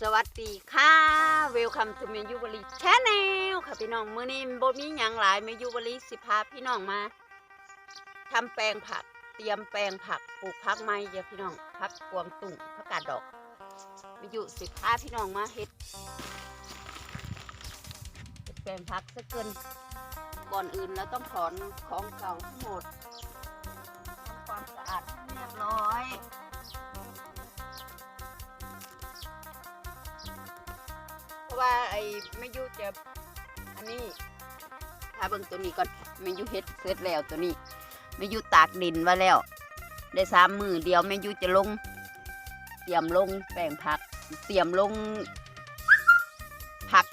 สวัสดีค่ะเวลคัมทูเมยูบริชแนลค่ะพี่น้องมื้อนี้บ่มีหยังหลายเมยูบริสิพาพี่น้องมาทำแปลงผัก เตรียมแปลงผักปลูกผักใหม่เดี๋ยวพี่น้องผักกวางตุ้งผักกาดดอกเมยูสิพาพี่น้องมาเฮ็ดเฮ็ดแปลงผักซะเกินก่อนอื่นแล้วต้องถอนของเก่าทั้งหมด ว่าไอ้ไม่ยุจะอันนี้ถ้าเบิ่งตัวนี้ก่อนไม่ยุเฮ็ดเสร็จแล้วตัวนี้ไม่ยุตากดินไว้แล้ว ได้สามมือเดียวไม่ยุจะลง เตรียมลงแปลงผัก เตรียมลงผัก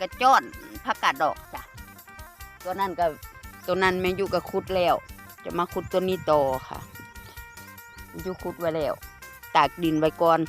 กระจ้อนผักกาดดอกจ้ะตัวนั้นก็ตัวนั้นแม่ยุก็ขุดแล้ว จะมาขุดตัวนี้ต่อค่ะแม่ยุขุดไว้แล้ว ตากดินไว้ก่อน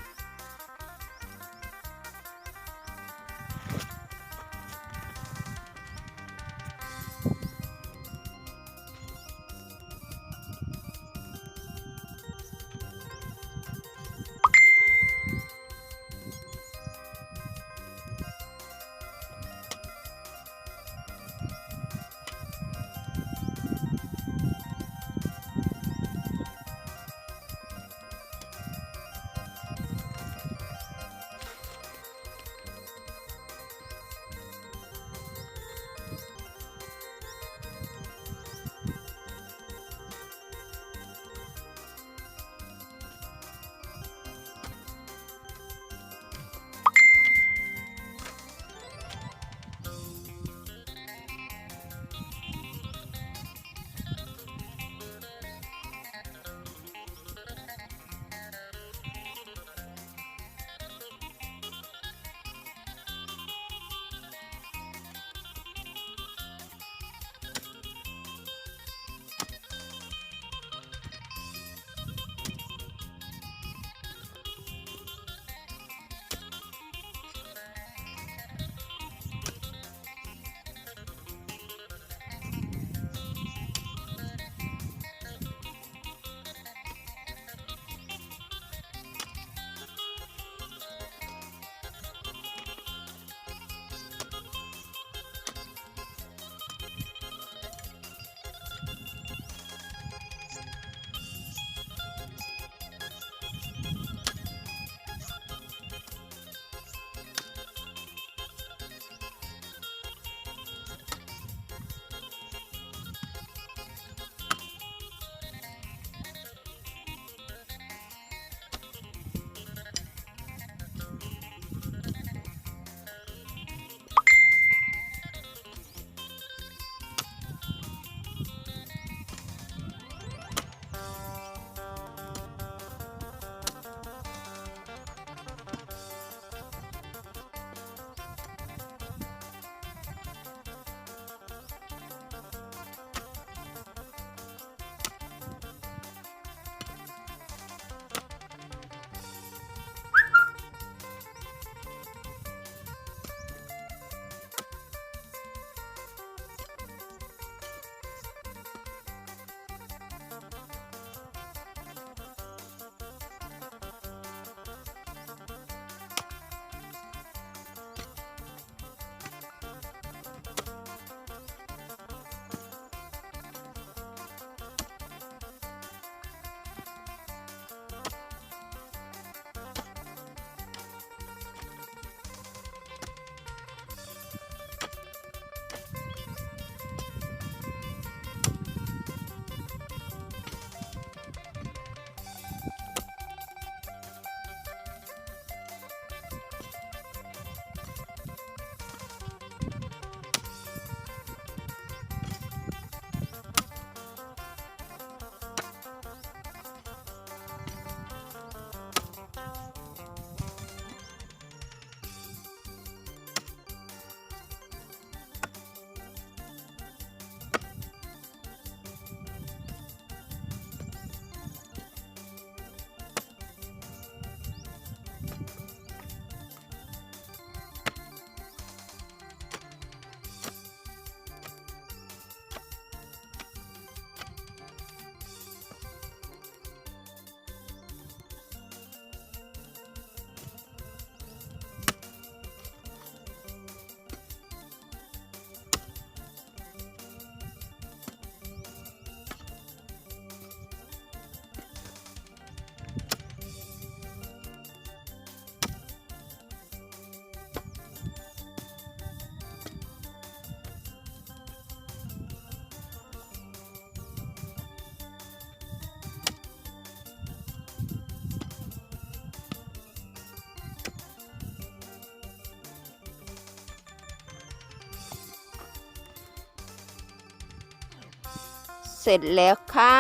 เสร็จแล้วค่ะ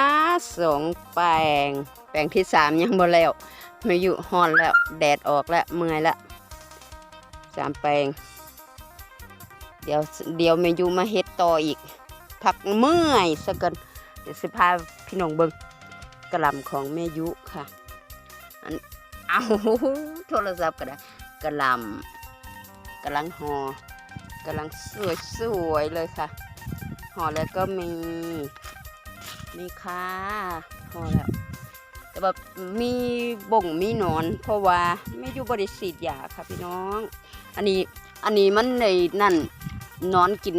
สองแปลง แปลงที่สามยังบ่แล้วมาอยู่ฮอนแล้ว แดดออกแล้วเมื่อยแล้วสามแปลง เดี๋ยวเดี๋ยวเมยูมาเฮ็ดต่ออีก พักเมื่อยสักกันเดี๋ยวสิพาพี่น้องเบิงกระลำของเมยุค่ะอันเอาโทรศัพท์ก็ได้กระลำกำลังหอกำลังสวยสวยๆเลยค่ะห่อแล้วก็มี มีค่ะห่อแล้ว แต่แบบมีบ่งมีหนอน เพราะว่าไม่อยู่บริสีดยาค่ะพี่น้อง อันนี้อันนี้มันในนั่นนอนกิน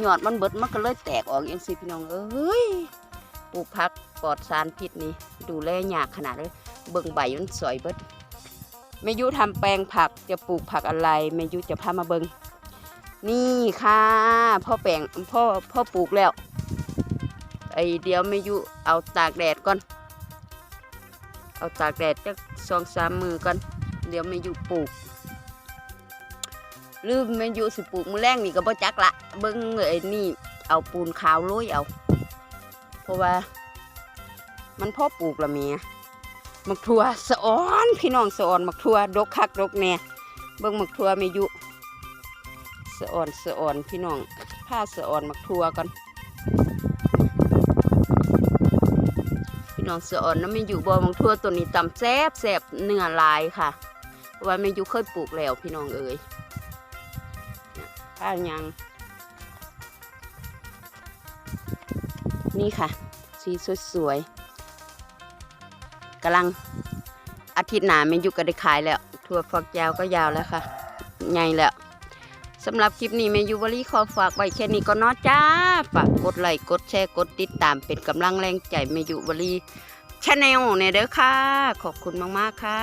หยอดมันเบิดมันก็เลยแตกออกอย่างสิพี่น้องเอ้ยปลูกผักปลอดสารพิษนี่ดูแลยากขนาดเลยเบิ่งใบมันสวยเบิดแม่ยุทำแปลงผักจะปลูกผักอะไรแม่ยุจะพามาเบิงนี่ค่ะพ่อแปลงพ่อพ่อปลูกแล้ว อเดี๋ยวแม่ยุเอาตากแดดก่อน เอาตากแดดจักสองสามมือก่อน เดี๋ยวแม่ยุปลูกหรือแม่ยุสิปลูกมือแรงนี่ก็บ่จักละเบิ่งไอ้นี่เอาปูนขาวโรยเอา เพราะว่า มันพ่อปลูกละเมียมักทัวสะออนพี่น้องสะออนมักทัวดกคักดกแน่เบิ่งมักทัวแม่ยุสะออนสะออนพี่น้องผ้าสะออนมักทัวก่อน น้องสะออนน้ำแม่ยุบ่มักทั่วตัวนี้ตำแซบแซบเนื้อลายค่ะเพราะว่าแม่ยุเคยปลูกแล้วพี่น้องเอ๋ยผ้าวยังนี่ค่ะ สีสวยๆกำลังอาทิตย์หนาเมนยุก็ได้ขายแล้วถั่วฝักยาวก็ยาวแล้วค่ะใหญ่แล้ว สำหรับคลิปนี้เมยูวอรี่ขอฝากไว้แค่นี้ก็นอจ้า ฝากกดไลค์กดแชร์กดติดตามเป็นกำลังแรงใจเมยูวอรี่ชาแนลเนี่ยเด้อค่ะ ขอบคุณมาก ๆ ค่ะ